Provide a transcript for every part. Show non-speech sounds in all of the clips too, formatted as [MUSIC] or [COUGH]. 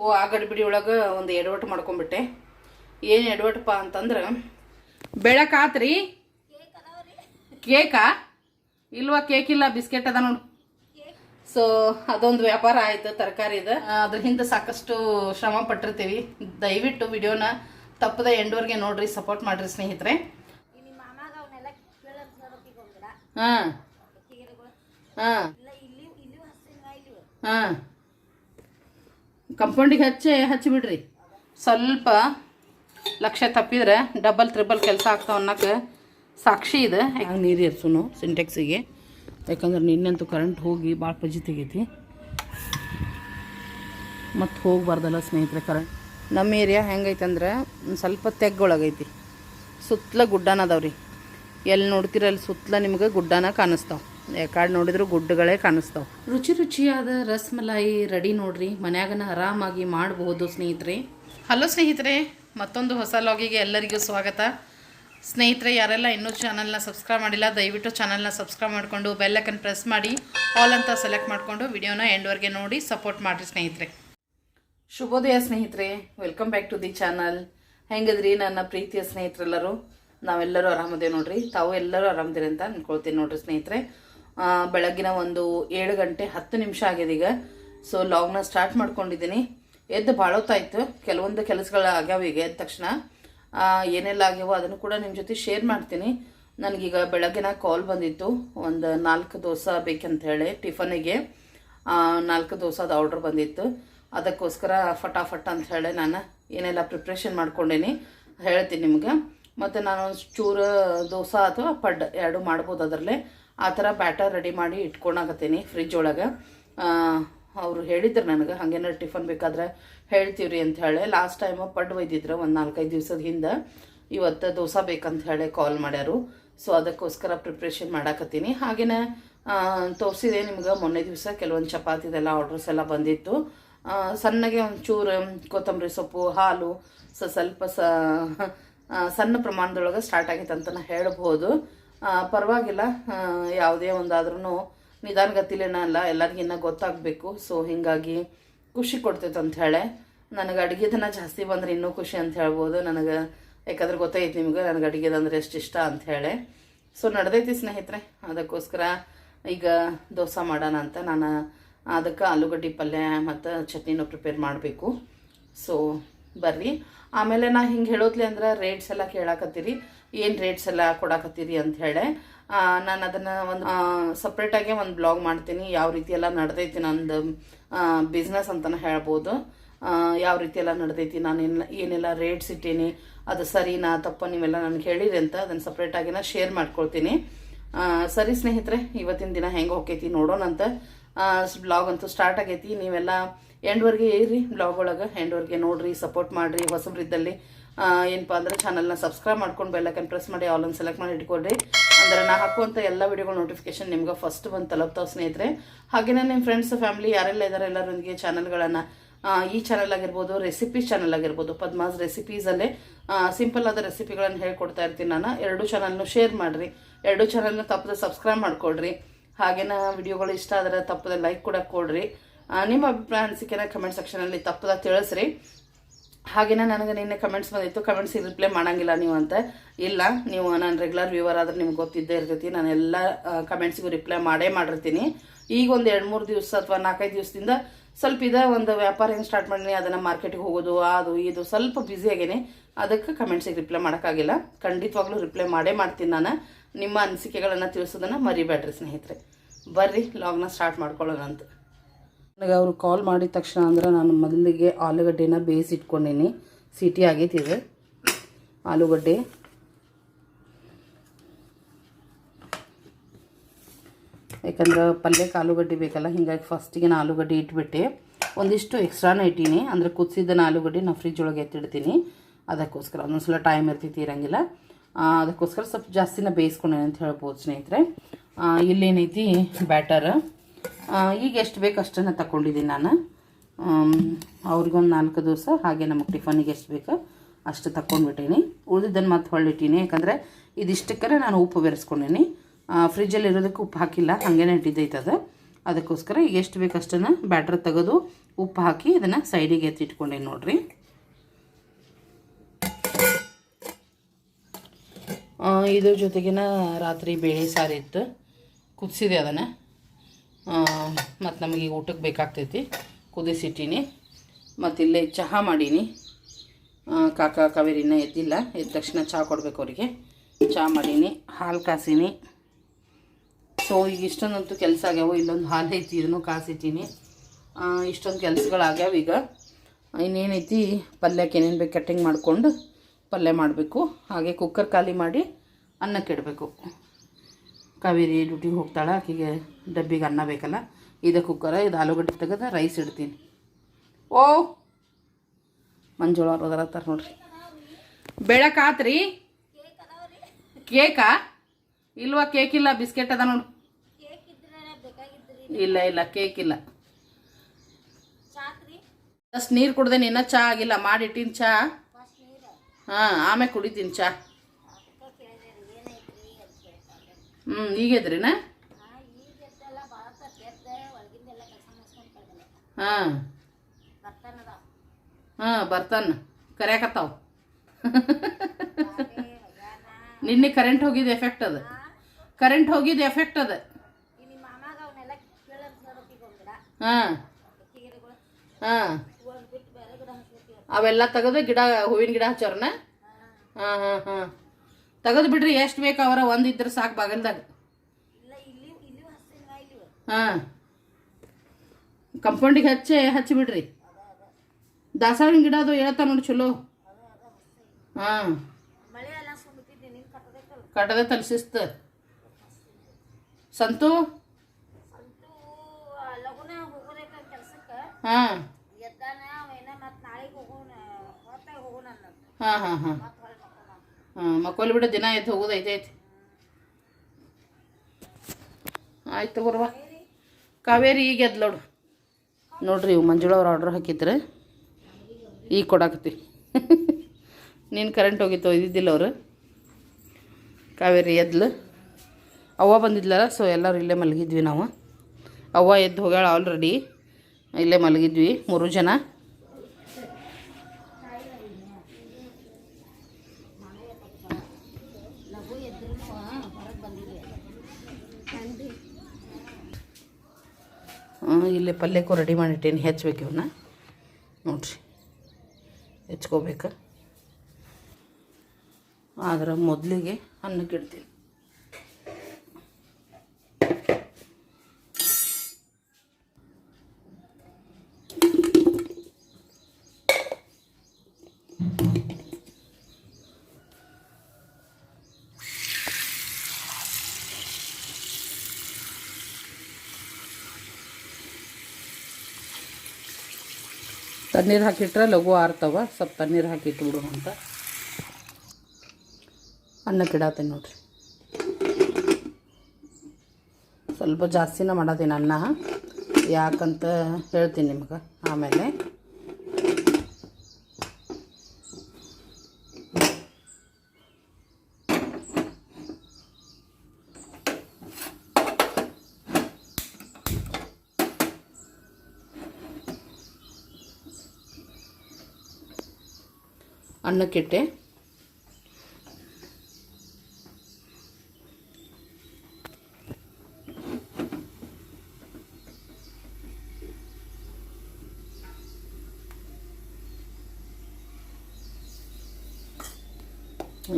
ಓ ಆ ಗಡಿಬಿಡಿ ಒಳಗೆ ಒಂದು ಎಡವಟ್ಟು ಮಾಡ್ಕೊಂಬಿಟ್ಟೆ ಏನು ಎಡವಟ್ಟಪ್ಪ ಅಂತಂದ್ರೆ ಬೆಳಕಾತ್ರಿ ಕೇಕಾ? ಇಲ್ವಾ ಕೇಕ್ ಇಲ್ಲ ಬಿಸ್ಕೆಟ್ ಅದ ನೋಡಿ. ಸೊ ಅದೊಂದು ವ್ಯಾಪಾರ ಆಯಿತು ತರಕಾರಿದ ಅದ್ರ ಹಿಂದೆ ಸಾಕಷ್ಟು ಶ್ರಮ ಪಟ್ಟಿರ್ತೀವಿ. ದಯವಿಟ್ಟು ವಿಡಿಯೋನ ತಪ್ಪದ ಎಂಡವರ್ಗೆ ನೋಡ್ರಿ ಸಪೋರ್ಟ್ ಮಾಡ್ರಿ ಸ್ನೇಹಿತರೆ. ಹಾಂ. ಹಾಂ. ಕಂಪೌಂಡಿಗೆ ಹಚ್ಚಿ ಹಚ್ಚಿಬಿಡ್ರಿ ಸ್ವಲ್ಪ ಲಕ್ಷ ತಪ್ಪಿದ್ರೆ ಡಬಲ್ ತ್ರಿಬಲ್ ಕೆಲಸ ಆಗ್ತಾವ ಅನ್ನೋಕೆ ಸಾಕ್ಷಿ ಇದೆ. ಹೆಂಗೆ ನೀರು ಇರ್ಸುನು ಸಿಂಟೆಕ್ಸಿಗೆ ಯಾಕಂದ್ರೆ ನಿನ್ನೆಂತೂ ಕರೆಂಟ್ ಹೋಗಿ ಭಾಳ ಪಜಿ ತೆಗೈತಿ. ಮತ್ತು ಹೋಗ್ಬಾರ್ದಲ್ಲ ಸ್ನೇಹಿತರೆ ಕರೆಂಟ್ ನಮ್ಮ ಏರಿಯಾ ಹೆಂಗೈತೆ ಅಂದ್ರೆ ಸ್ವಲ್ಪ ತೆಗ್ಗೊಳಗೈತಿ. ಸುತ್ತಲ ಗುಡ್ಡನ ಅದಾವ್ರಿ. ಎಲ್ಲಿ ನೋಡ್ತೀರ ಅಲ್ಲಿ ಸುತ್ತಲ ನಿಮ್ಗೆ ಗುಡ್ಡನ ಕಾಣಿಸ್ತಾವ. ಯಾಕಾಡ್ ನೋಡಿದ್ರು ಗುಡ್ಡಗಳೇ ಕಾಣಿಸ್ತಾವ. ರುಚಿ ರುಚಿಯಾದ ರಸ್ಮಲಾಯಿ ರೆಡಿ ನೋಡ್ರಿ ಮನ್ಯಾಗನ ಆರಾಮಾಗಿ ಮಾಡಬಹುದು ಸ್ನೇಹಿತರೆ. ಹಲೋ ಸ್ನೇಹಿತರೆ ಮತ್ತೊಂದು ಹೊಸ ಲಾಗಿಗೆ ಎಲ್ಲರಿಗೂ ಸ್ವಾಗತ. ಸ್ನೇಹಿತರೆ ಯಾರೆಲ್ಲ ಇನ್ನೂ ಚಾನಲ್ನ ಸಬ್ಸ್ಕ್ರೈಬ್ ಮಾಡಿಲ್ಲ ದಯವಿಟ್ಟು ಚಾನಲ್ನ ಸಬ್ಸ್ಕ್ರೈಬ್ ಮಾಡಿಕೊಂಡು ಬೆಲ್ಲೈಕನ್ ಪ್ರೆಸ್ ಮಾಡಿ ಆಲ್ ಅಂತ ಸೆಲೆಕ್ಟ್ ಮಾಡಿಕೊಂಡು ವಿಡಿಯೋನ ಎಂಡ್ವರೆಗೆ ನೋಡಿ ಸಪೋರ್ಟ್ ಮಾಡಿರಿ ಸ್ನೇಹಿತರೆ. ಶುಭೋದಯ ಸ್ನೇಹಿತರೆ welcome back to the channel ಹೆಂಗದ್ರಿ ನನ್ನ ಪ್ರೀತಿಯ ಸ್ನೇಹಿತರೆಲ್ಲರೂ? ನಾವೆಲ್ಲರೂ ಆರಾಮದೇವೆ ನೋಡ್ರಿ ತಾವು ಎಲ್ಲರೂ ಆರಾಮದಿರಿ ಅಂತ ಅಂದ್ಕೊಳ್ತೀನಿ ನೋಡ್ರಿ ಸ್ನೇಹಿತರೆ. ಬೆಳಗ್ಗಿನ ಒಂದು ಏಳು ಗಂಟೆ ಹತ್ತು ನಿಮಿಷ ಆಗಿದೆ ಈಗ. ಸೊ ಲಾಗ್ನ ಸ್ಟಾರ್ಟ್ ಮಾಡ್ಕೊಂಡಿದ್ದೀನಿ. ಎದ್ದು ಭಾಳ ಹೊತ್ತಾಯ್ತು ಕೆಲವೊಂದು ಕೆಲಸಗಳು ಆಗ್ಯಾವ ಈಗ ಎದ್ದ ತಕ್ಷಣ. ಏನೆಲ್ಲ ಆಗ್ಯಾವೋ ಅದನ್ನು ಕೂಡ ನಿಮ್ಮ ಜೊತೆ ಶೇರ್ ಮಾಡ್ತೀನಿ. ನನಗೀಗ ಬೆಳಗ್ಗಿನ ಕಾಲ್ ಬಂದಿತ್ತು. ಒಂದು ನಾಲ್ಕು ದೋಸೆ ಬೇಕಂತ ಹೇಳಿ ಟಿಫನಿಗೆ ನಾಲ್ಕು ದೋಸೆದು ಆರ್ಡ್ರ್ ಬಂದಿತ್ತು. ಅದಕ್ಕೋಸ್ಕರ ಫಟಾಫಟ್ ಅಂತ ಹೇಳಿ ನಾನು ಏನೆಲ್ಲ ಪ್ರಿಪ್ರೇಷನ್ ಮಾಡ್ಕೊಂಡೇನಿ ಹೇಳ್ತೀನಿ ನಿಮ್ಗೆ. ಮತ್ತು ನಾನು ಚೂರು ದೋಸೆ ಅಥವಾ ಪಡ್ ಎರಡು ಮಾಡ್ಬೋದು ಅದರಲ್ಲೇ. ಆ ಥರ ಬ್ಯಾಟರ್ ರೆಡಿ ಮಾಡಿ ಇಟ್ಕೊಂಡಾಗತ್ತೀನಿ ಫ್ರಿಜ್ ಒಳಗೆ. ಅವರು ಹೇಳಿದ್ರು ನನಗೆ ಹಾಗೇನಾರು ಟಿಫನ್ ಬೇಕಾದ್ರೆ ಹೇಳ್ತೀವ್ರಿ ಅಂತ ಹೇಳಿ. ಲಾಸ್ಟ್ ಟೈಮು ಪಡ್ಡು ಒಯ್ದಿದ್ರು ಒಂದು ನಾಲ್ಕೈದು ದಿವ್ಸದ ಹಿಂದೆ. ಇವತ್ತು ದೋಸೆ ಬೇಕಂತ ಹೇಳಿ ಕಾಲ್ ಮಾಡ್ಯಾರು. ಸೊ ಅದಕ್ಕೋಸ್ಕರ ಪ್ರಿಪ್ರೇಷನ್ ಮಾಡಾಕತ್ತೀನಿ. ಹಾಗೇನೆ ತೋರಿಸಿದೆ ನಿಮ್ಗೆ, ಮೊನ್ನೆ ದಿವಸ ಕೆಲವೊಂದು ಚಪಾತಿದೆಲ್ಲ ಆರ್ಡರ್ಸ್ ಎಲ್ಲ ಬಂದಿತ್ತು. ಸಣ್ಣಗೆ ಒಂದು ಚೂರು ಕೊತ್ತಂಬರಿ ಸೊಪ್ಪು, ಹಾಲು, ಸ ಸ್ವಲ್ಪ ಸಣ್ಣ ಪ್ರಮಾಣದೊಳಗೆ ಸ್ಟಾರ್ಟ್ ಆಗಿತ್ತು ಅಂತ ಹೇಳ್ಬೋದು. ಪರವಾಗಿಲ್ಲ. ಯಾವುದೇ ಒಂದಾದ್ರೂ ನಿಧಾನಗತಿಲೇನ ಅಲ್ಲ ಎಲ್ಲರಿಗಿನ್ನ ಗೊತ್ತಾಗಬೇಕು. ಸೊ ಹೀಗಾಗಿ ಖುಷಿ ಕೊಡ್ತೈತೆ ಅಂತ ಹೇಳಿ. ನನಗೆ ಅಡುಗೆದನ್ನ ಜಾಸ್ತಿ ಬಂದ್ರೆ ಇನ್ನೂ ಖುಷಿ ಅಂತ ಹೇಳ್ಬೋದು. ನನಗೆ ಯಾಕಂದ್ರೆ ಗೊತ್ತೈತೆ ನಿಮ್ಗೆ, ನನಗೆ ಅಡುಗೆದಂದ್ರೆ ಎಷ್ಟು ಇಷ್ಟ ಅಂತ ಹೇಳಿ. ಸೊ ನಡೆದೈತಿ ಸ್ನೇಹಿತರೆ, ಅದಕ್ಕೋಸ್ಕರ ಈಗ ದೋಸೆ ಮಾಡೋಣ ಅಂತ. ನಾನು ಅದಕ್ಕೆ ಆಲೂಗಡ್ಡೆ ಪಲ್ಯ ಮತ್ತು ಚಟ್ನಿನೂ ಪ್ರಿಪೇರ್ ಮಾಡಬೇಕು. ಸೊ ಬರ್ರಿ ಆಮೇಲೆ ನಾ ಹಿಂಗೆ ಹೇಳೋದ್ಲಿ ಅಂದ್ರೆ ರೇಟ್ಸ್ ಎಲ್ಲ ಕೇಳಾಕತ್ತೀರಿ. ಏನು ರೇಟ್ಸ್ ಎಲ್ಲ ಕೊಡಾಕತ್ತೀರಿ ಅಂತ ಹೇಳಿ. ನಾನು ಅದನ್ನು ಒಂದು ಸಪ್ರೇಟಾಗೆ ಒಂದು ಬ್ಲಾಗ್ ಮಾಡ್ತೀನಿ. ಯಾವ ರೀತಿ ಎಲ್ಲ ನಡೆದೈತಿ ನಂದು ಬಿಸ್ನೆಸ್ ಅಂತಲೇ ಹೇಳ್ಬೋದು. ಯಾವ ರೀತಿ ಎಲ್ಲ ನಡೆದೈತಿ, ನಾನು ಏನೆಲ್ಲ ಏನೆಲ್ಲ ರೇಟ್ಸ್ ಇಟ್ಟೀನಿ, ಅದು ಸರಿನಾ, ತಪ್ಪ ನೀವೆಲ್ಲ ನನಗೆ ಹೇಳಿರಿ ಅಂತ ಅದನ್ನು ಸಪ್ರೇಟಾಗಿ ನಾ ಶೇರ್ ಮಾಡ್ಕೊಳ್ತೀನಿ. ಸರಿ ಸ್ನೇಹಿತರೆ, ಇವತ್ತಿನ ದಿನ ಹೆಂಗೆ ಹೋಗೈತಿ ನೋಡೋಣಂತ. ಬ್ಲಾಗ್ ಅಂತೂ ಸ್ಟಾರ್ಟ್ ಆಗೈತಿ. ನೀವೆಲ್ಲ ಎಂಡ್ವರೆಗೆ ಏರಿ ಬ್ಲಾಗ್ ಒಳಗೆ ಎಂಡ್ವರೆಗೆ ನೋಡ್ರಿ ಸಪೋರ್ಟ್ ಮಾಡಿರಿ, ಹೊಸಬ್ರಿದ್ದಲ್ಲಿ. ಏನಪ್ಪ ಅಂದ್ರೆ ಚಾನಲ್ನ ಸಬ್ಸ್ಕ್ರೈಬ್ ಮಾಡ್ಕೊಂಡು ಬೆಲ್ಲಕನ್ ಪ್ರೆಸ್ ಮಾಡಿ ಆಲ್ ಒಂದು ಸೆಲೆಕ್ಟ್ ಮಾಡಿ ಇಟ್ಕೊಡ್ರಿ. ಅಂದ್ರೆ ನಾ ಹಾಕುವಂಥ ಎಲ್ಲ ವಿಡಿಯೋಗಳ ನೋಟಿಫಿಕೇಶನ್ ನಿಮ್ಗೆ ಫಸ್ಟ್ ಬಂದು ತಲುಪ್ತಾವೆ ಸ್ನೇಹಿತರೆ. ಹಾಗೆಯೇ ನಿಮ್ಮ ಫ್ರೆಂಡ್ಸ್ ಫ್ಯಾಮಿಲಿ ಯಾರೆಲ್ಲ ಇದ್ದಾರೆ ಎಲ್ಲರೊಂದಿಗೆ ಚಾನಲ್ಗಳನ್ನು ಈ ಚಾನಲ್ ಆಗಿರ್ಬೋದು ರೆಸಿಪೀಸ್ ಚಾನಲ್ ಆಗಿರ್ಬೋದು, ಪದ್ಮಾಸ್ ರೆಸಿಪೀಸಲ್ಲೇ ಸಿಂಪಲ್ ಆದ ರೆಸಿಪಿಗಳನ್ನು ಹೇಳ್ಕೊಡ್ತಾ ಇರ್ತೀನಿ ನಾನು. ಎರಡು ಚಾನಲ್ನು ಶೇರ್ ಮಾಡಿರಿ. ಎರಡು ಚಾನಲ್ನ ತಪ್ಪದೆ ಸಬ್ಸ್ಕ್ರೈಬ್ ಮಾಡ್ಕೊಳ್ರಿ ಹಾಗೇನ ವಿಡಿಯೋಗಳು ಇಷ್ಟ ಆದರೆ ತಪ್ಪದೆ ಲೈಕ್ ಕೂಡ ಕೊಡ್ರಿ. ನಿಮ್ಮ ಅಭಿಪ್ರಾಯ ಅನಿಸಿಕೆನ ಕಮೆಂಟ್ ಸೆಕ್ಷನಲ್ಲಿ ತಪ್ಪದ ತಿಳಿಸ್ರಿ. ಹಾಗೇನೆ ನನಗೆ ನಿನ್ನೆ ಕಮೆಂಟ್ಸ್ ಬಂದಿತ್ತು ಕಮೆಂಟ್ಸಿಗೆ ರಿಪ್ಲೈ ಮಾಡಂಗಿಲ್ಲ ನೀವು ಅಂತ. ಇಲ್ಲ, ನೀವು ನಾನು ರೆಗ್ಯುಲರ್ ವ್ಯೂವರ್ ಆದರೆ ನಿಮ್ಗೆ ಗೊತ್ತಿದ್ದೇ ಇರ್ತೈತಿ. ನಾನು ಎಲ್ಲ ಕಮೆಂಟ್ಸಿಗೂ ರಿಪ್ಲೈ ಮಾಡೇ ಮಾಡಿರ್ತೀನಿ. ಈಗ ಒಂದು ಎರಡು ಮೂರು ದಿವಸ ಅಥವಾ ನಾಲ್ಕೈದು ದಿವಸದಿಂದ ಸ್ವಲ್ಪ ಇದೆ ಒಂದು ವ್ಯಾಪಾರ ಹೆಂಗೆ ಸ್ಟಾರ್ಟ್ ಮಾಡೀನಿ, ಅದನ್ನು ಮಾರ್ಕೆಟಿಗೆ ಹೋಗೋದು, ಅದು, ಇದು ಸ್ವಲ್ಪ ಬ್ಯುಸಿ ಆಗೇನೆ. ಅದಕ್ಕೆ ಕಮೆಂಟ್ಸಿಗೆ ರಿಪ್ಲೈ ಮಾಡೋಕ್ಕಾಗಿಲ್ಲ. ಖಂಡಿತವಾಗ್ಲೂ ರಿಪ್ಲೈ ಮಾಡೇ ಮಾಡ್ತೀನಿ ನಾನು. ನಿಮ್ಮ ಅನಿಸಿಕೆಗಳನ್ನು ತಿಳಿಸೋದನ್ನು ಮರಿಬೇಡ್ರಿ ಸ್ನೇಹಿತರೆ. ಬರ್ರಿ ಲಾಗ್ನ ಸ್ಟಾರ್ಟ್ ಮಾಡ್ಕೊಳ್ಳೋಣ ಅಂತ. ನನಗೆ ಅವರು ಕಾಲ್ ಮಾಡಿದ ತಕ್ಷಣ ಅಂದ್ರೆ ನಾನು ಮೊದಲಿಗೆ ಆಲೂಗಡ್ಡೆನ ಬೇಯಿಸಿ ಇಟ್ಕೊಂಡಿನಿ ಸಿಟಿ ಆಗೈತಿದೆ. ಆಲೂಗಡ್ಡೆ. ಯಾಕಂದ್ರೆ ಪಲ್ಯಕ್ಕೆ ಆಲೂಗಡ್ಡೆ ಬೇಕಲ್ಲ, ಹಿಂಗಾಗಿ ಫಸ್ಟಿಗೆ ನಾನು ಆಲೂಗಡ್ಡೆ ಇಟ್ಬಿಟ್ಟೆ. ಒಂದಿಷ್ಟು ಎಕ್ಸ್ಟ್ರಾನೇ ಇಟ್ಟೀನಿ. ಅಂದರೆ ಕುದಿಸಿದ್ದನ್ನ ಆಲೂಗಡ್ಡೆ ನಾನು ಫ್ರಿಜ್ ಒಳಗೆ ಎತ್ತಿಡ್ತೀನಿ. ಅದಕ್ಕೋಸ್ಕರ ಒಂದೊಂದ್ಸಲ ಟೈಮ್ ಇರ್ತೈತಿ, ಇರಂಗಿಲ್ಲ. ಅದಕ್ಕೋಸ್ಕರ ಸ್ವಲ್ಪ ಜಾಸ್ತಿನ ಬೇಯಿಸ್ಕೊಂಡೇನೆ ಅಂತ ಹೇಳ್ಬೋದು ಸ್ನೇಹಿತರೆ. ಇಲ್ಲೇನೈತಿ ಬ್ಯಾಟರ್ ಈಗ ಎಷ್ಟು ಬೇಕು ಅಷ್ಟನ್ನು ತಗೊಂಡಿದ್ದೀನಿ ನಾನು. ಅವ್ರಿಗೊಂದು ನಾಲ್ಕು ದೋಸೆ ಹಾಗೆ ನಮಗೆ ಟಿಫನಿಗೆ ಎಷ್ಟು ಬೇಕೋ ಅಷ್ಟು ತಗೊಂಡ್ಬಿಟ್ಟೀನಿ. ಉಳಿದಿದ್ದನ್ನು ಮತ್ತೆ ಹೊಳ್ಳಿಟ್ಟೀನಿ. ಯಾಕಂದರೆ ಇದಿಷ್ಟಕ್ಕರೆ ನಾನು ಉಪ್ಪು ಬೆರೆಸ್ಕೊಂಡೀನಿ. ಫ್ರಿಜ್ಜಲ್ಲಿ ಇರೋದಕ್ಕೆ ಉಪ್ಪು ಹಾಕಿಲ್ಲ, ಹಾಗೇನೆ ಅದು. ಅದಕ್ಕೋಸ್ಕರ ಈಗ ಎಷ್ಟು ಬೇಕು ಅಷ್ಟನ್ನು ಬ್ಯಾಟ್ರ್ ತೆಗೆದು ಉಪ್ಪು ಹಾಕಿ ಇದನ್ನು ಸೈಡಿಗೆ ಎತ್ತಿಟ್ಕೊಂಡೆ ನೋಡಿರಿ. ಇದ್ರ ಜೊತೆಗಿನ ರಾತ್ರಿ ಬೇಳೆ ಸಾರು ಇತ್ತು. ಕುದಿಸಿದೆ ಅದನ್ನು. ಮತ್ತು ನಮಗೆ ಊಟಕ್ಕೆ ಬೇಕಾಗ್ತೈತಿ. ಕುದಿಸಿಟ್ಟೀನಿ. ಮತ್ತು ಇಲ್ಲೇ ಚಹಾ ಮಾಡೀನಿ. ಕಾಕ ಕಾವೇರಿನ ಎದ್ದಿಲ್ಲ. ಎದ್ದ ತಕ್ಷಣ ಚಹಾ ಕೊಡಬೇಕು ಅವರಿಗೆ. ಚಹಾ ಮಾಡೀನಿ. ಹಾಲು ಕಾಸೀನಿ. ಸೊ ಈಗ ಇಷ್ಟೊಂದಂತೂ ಕೆಲಸ ಆಗ್ಯಾವ. ಇಲ್ಲೊಂದು ಹಾಲು ಐತಿ, ಇದನ್ನು ಕಾಸಿಟ್ಟೀನಿ. ಇಷ್ಟೊಂದು ಕೆಲಸಗಳಾಗ್ಯಾವ ಈಗ. ಇನ್ನೇನೈತಿ? ಪಲ್ಯಕ್ಕೆ ಏನೇನು ಬೇಕು ಕಟ್ಟಿಂಗ್ ಮಾಡಿಕೊಂಡು ಪಲ್ಯ ಮಾಡಬೇಕು. ಹಾಗೆ ಕುಕ್ಕರ್ ಖಾಲಿ ಮಾಡಿ ಅನ್ನಕ್ಕೆ ಇಡಬೇಕು ಕಾವೇರಿ ಡ್ಯೂಟಿಗೆ ಹೋಗ್ತಾಳೆ, ಆಕೆಗೆ ಡಬ್ಬಿಗೆ ಅನ್ನ ಬೇಕಲ್ಲ. ಇದು ಕುಕ್ಕರ ಇದು ಆಲೂಗಡ್ಡೆ ತೆಗೆದು ರೈಸ್ ಇಡ್ತೀನಿ. ಓ, ಮಂಜುಳ ತರ ನೋಡ್ರಿ. ಬೆಳಕಾತ್ರಿ ಕೇಕಾ? ಇಲ್ವಾ ಕೇಕ್ ಇಲ್ಲ, ಬಿಸ್ಕೆಟ್ ಅದ ನೋಡು. ಇಲ್ಲ ಇಲ್ಲ, ಕೇಕ್ ಇಲ್ಲ. ಜಸ್ಟ್ ನೀರು ಕುಡ್ದೇನಿ ಇನ್ನೂ ಚಹ ಆಗಿಲ್ಲ ಮಾಡಿಟ್ಟಿನ ಚಹಾ ಹಾಂ, ಆಮೇಲೆ ಕುಡಿತೀನಿ ಚಹಾ ಅದಕ್ಕೆ ಕೇಳಿದ್ರಿ ಏನೈತ್ರಿ ಅಂತ ಕೇಳ್ತಾರೆ ಹ್ಞೂ ಈಗ ಕಳ್ದಲ್ಲ ಹಾಂ. ಹಾಂ, ಬರ್ತಾನ. ಕರ್ಯಾಕತ್ತಾವ. ನಿನ್ನೆ ಕರೆಂಟ್ ಹೋಗಿದ್ದು ಎಫೆಕ್ಟ್ ಅದ. ಕರೆಂಟ್ ಹೋಗಿದ್ದು ಎಫೆಕ್ಟ್ ಅದ. ಹಾಂ. ಹಾಂ. ಅವೆಲ್ಲ ತೆಗೆದು ಗಿಡ, ಹೂವಿನ ಗಿಡ ಹಚ್ಚೋರ್ನ ಹಾಂ ಹಾಂ ಹಾಂ. ತೆಗೆದು ಬಿಡ್ರಿ ಎಷ್ಟು ಬೇಕು ಅವರ ಒಂದು ಇದ್ರೆ ಸಾಕು ಬಾಗಲ್ದಾಗ. ಹಾಂ. ಕಂಪೌಂಡಿಗೆ ಹಚ್ಚಿ ಹಚ್ಚಿ ಬಿಡ್ರಿ. ದಾಸವಾಳಿನ ಗಿಡ ಅದು ಹೇಳ್ತಾ ನೋಡಿ ಚಲೋ. ಹಾಂ. ಕಟ್ಟದೆ ತಲಸಿಸ್ತ. ಸಂತು? ಹಾಂ. ಹಾಂ ಹಾಂ ಹಾಂ. ಹಾಂ ಮಕ್ಕೋಲಿ ಬಿಡ, ದಿನ ಎದ್ದು ಹೋಗೋದು ಐತೈತಿ ಆಯ್ತು ತಗೋರ್ವ. ಕಾವೇರಿ ಈಗ ಎದ್ದು ನೋಡು. ನೋಡ್ರಿ ಇವು ಮಂಜುಳ ಅವ್ರು ಆರ್ಡ್ರ್ ಹಾಕಿದ್ರೆ ಈಗ ಕೊಡಾಕತ್ತಿ. ನೀನು ಕರೆಂಟ್ ಹೋಗಿತ್ತು ಇದ್ದಿದ್ದಿಲ್ಲ ಅವರು. ಕಾವೇರಿ ಎದ್ಲು. ಅವ್ವ ಬಂದಿದ್ಲಲ್ಲ ಸೊ ಎಲ್ಲರೂ ಇಲ್ಲೇ ಮಲಗಿದ್ವಿ ನಾವು. ಅವ್ವ ಎದ್ದು ಹೋಗ್ಯಾಳ ಆಲ್ರೆಡಿ ಇಲ್ಲೇ ಮಲಗಿದ್ವಿ, ಮೂರು ಜನ. ಇಲ್ಲೇ ಪಲ್ಯಕ್ಕೂ ರೆಡಿ ಮಾಡಿಟ್ಟೇನು. ಹೆಚ್ಚಬೇಕು ಇವನ್ನ ನೋಡ್ರಿ. ಹೆಚ್ಕೋಬೇಕು. ಆದ್ರೆ ಮೊದಲಿಗೆ ಅನ್ನಕ್ಕೆ ಇಡ್ತೀನಿ ತಣ್ಣೀರು ಹಾಕಿಟ್ರೆ ಲಘು ಆರ್ತವ. ಸ್ವಲ್ಪ ತಣ್ಣೀರು ಹಾಕಿ ಬಿಡು ಅಂತ. ಅನ್ನ ಕಿಡಾತೆ ನೋಡ್ರಿ. ಸ್ವಲ್ಪ ಜಾಸ್ತಿನ ಮಾಡತ್ತೀನಿ ಅನ್ನ. ಯಾಕಂತ ಹೇಳ್ತೀನಿ ನಿಮ್ಗೆ ಆಮೇಲೆ. ಅನ್ನಕ್ಕಿಟ್ಟೆ.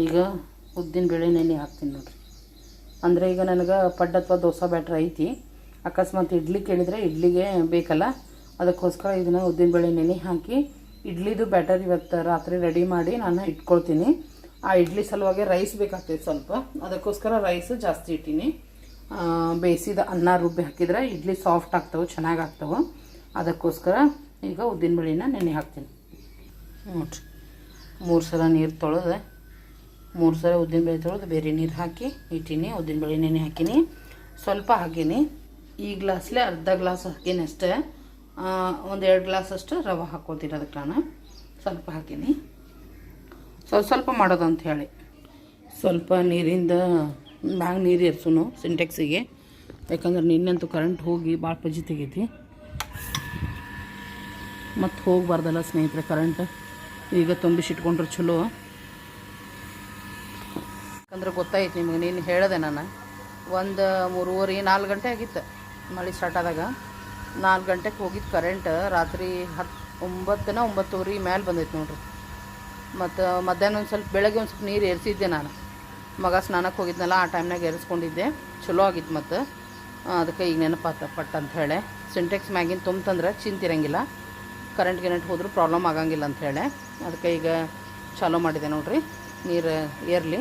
ಈಗ ಉದ್ದಿನ ಬೇಳೆ ನೆನೆ ಹಾಕ್ತೀನಿ ನೋಡಿರಿ. ಅಂದರೆ ಈಗ ನನಗೆ ಪಡ್ಡ ಅಥವಾ ದೋಸೆ ಬ್ಯಾಟ್ರ್ ಐತಿ. ಅಕಸ್ಮಾತ್ ಇಡ್ಲಿ ಕೇಳಿದರೆ ಇಡ್ಲಿಗೆ ಬೇಕಲ್ಲ. ಅದಕ್ಕೋಸ್ಕರ ಇದನ್ನು ಉದ್ದಿನ ಬೇಳೆ ನೆನೆ ಹಾಕಿ ಇಡ್ಲಿದು ಬ್ಯಾಟರ್ ಇವತ್ತು ರಾತ್ರಿ ರೆಡಿ ಮಾಡಿ ನಾನು ಇಟ್ಕೊಳ್ತೀನಿ. ಆ ಇಡ್ಲಿ ಸಲುವಾಗಿ ರೈಸ್ ಬೇಕಾಗ್ತೈತೆ ಸ್ವಲ್ಪ. ಅದಕ್ಕೋಸ್ಕರ ರೈಸ್ ಜಾಸ್ತಿ ಇಟ್ಟೀನಿ. ಬೇಯಿಸಿದ ಅನ್ನ ರುಬ್ಬಿ ಹಾಕಿದರೆ ಇಡ್ಲಿ ಸಾಫ್ಟ್ ಆಗ್ತವೆ ಚೆನ್ನಾಗಿ ಆಗ್ತವೆ ಅದಕ್ಕೋಸ್ಕರ ಈಗ ಉದ್ದಿನ ಬೇಳೆನ ನೆನೆ ಹಾಕ್ತೀನಿ. ನೋಡ್ರಿ. ಮೂರು ಸಲ ನೀರು ತೊಳೆದೆ. ಮೂರು ಸಲ ಉದ್ದಿನ ಬೇಳೆ ತೊಳೆದು ಬೇರೆ ನೀರು ಹಾಕಿ ಇಟ್ಟೀನಿ, ಉದ್ದಿನ ಬೇಳೆ ನೆನೆ ಹಾಕೀನಿ. ಸ್ವಲ್ಪ ಹಾಕೀನಿ. ಈ ಗ್ಲಾಸ್ಲೇ ಅರ್ಧ ಗ್ಲಾಸ್ ಹಾಕೀನಿ ಅಷ್ಟೇ. ಒಂದು ಎರಡು ಗ್ಲಾಸ್ ಅಷ್ಟು ರವೆ ಹಾಕ್ಕೊತೀನಿ ಅದಕ್ಕೆ ನಾನು ಸ್ವಲ್ಪ ಹಾಕೀನಿ. ಸ್ವಲ್ಪ ಸ್ವಲ್ಪ ಮಾಡೋದು ಅಂತ ಹೇಳಿ ಸ್ವಲ್ಪ ನೀರಿಂದ ಮ್ಯಾಗ ನೀರು ಇರ್ಸುನು ಸಿಂಟೆಕ್ಸಿಗೆ ಯಾಕಂದ್ರೆ ನಿನ್ನಂತೂ ಕರೆಂಟ್ ಹೋಗಿ ಭಾಳ ಪಜಿ ತೆಗೈತಿ. ಮತ್ತು ಹೋಗಬಾರ್ದಲ್ಲ ಸ್ನೇಹಿತರೆ ಕರೆಂಟ್ ಈಗ ತುಂಬಿಸಿಟ್ಕೊಂಡ್ರೆ ಚಲೋ. ಯಾಕಂದ್ರೆ ಗೊತ್ತಾಯ್ತು ನಿಮಗೆ, ನೀನು ಹೇಳಿದೆ ನಾನು. ಒಂದು ಮೂರುವರೆ, ನಾಲ್ಕು ಗಂಟೆ ಆಗಿತ್ತು ಮಳೆ ಸ್ಟಾರ್ಟ್ ಆದಾಗ. ನಾಲ್ಕು ಗಂಟೆಗೆ ಹೋಗಿದ್ದು ಕರೆಂಟ್ ರಾತ್ರಿ ಹತ್ತು ಒಂಬತ್ತನ ಒಂಬತ್ತುವರೆ ಮೇಲೆ ಬಂದೈತೆ ನೋಡ್ರಿ. ಮತ್ತು ಮಧ್ಯಾಹ್ನ ಒಂದು ಸ್ವಲ್ಪ, ಬೆಳಗ್ಗೆ ಒಂದು ಸ್ವಲ್ಪ ನೀರು ಏರಿಸಿದ್ದೆ ನಾನು. ಮಗ ಸ್ನಾನಕ್ಕೆ ಹೋಗಿದ್ನಲ್ಲ, ಆ ಟೈಮ್ನಾಗ ಏರಿಸ್ಕೊಂಡಿದ್ದೆ. ಚಲೋ ಆಗಿತ್ತು ಮತ್ತು. ಅದಕ್ಕೆ ಈಗ ನೆನಪಾತ, ಪಟ್ ಅಂತ ಹೇಳಿ. ಸಿಂಟೆಕ್ಸ್ ಮ್ಯಾಗಿನ ತುಂಬತಂದ್ರೆ ಚಿಂತಿರಂಗಿಲ್ಲ ಕರೆಂಟ್ ಗಿರೆಂಟ್ ಹೋದ್ರೂ ಪ್ರಾಬ್ಲಮ್ ಆಗಂಗಿಲ್ಲ ಅಂತ ಹೇಳಿ. ಅದಕ್ಕೆ ಈಗ ಚಾಲೋ ಮಾಡಿದೆ ನೋಡ್ರಿ. ನೀರು ಏರ್ಲಿ.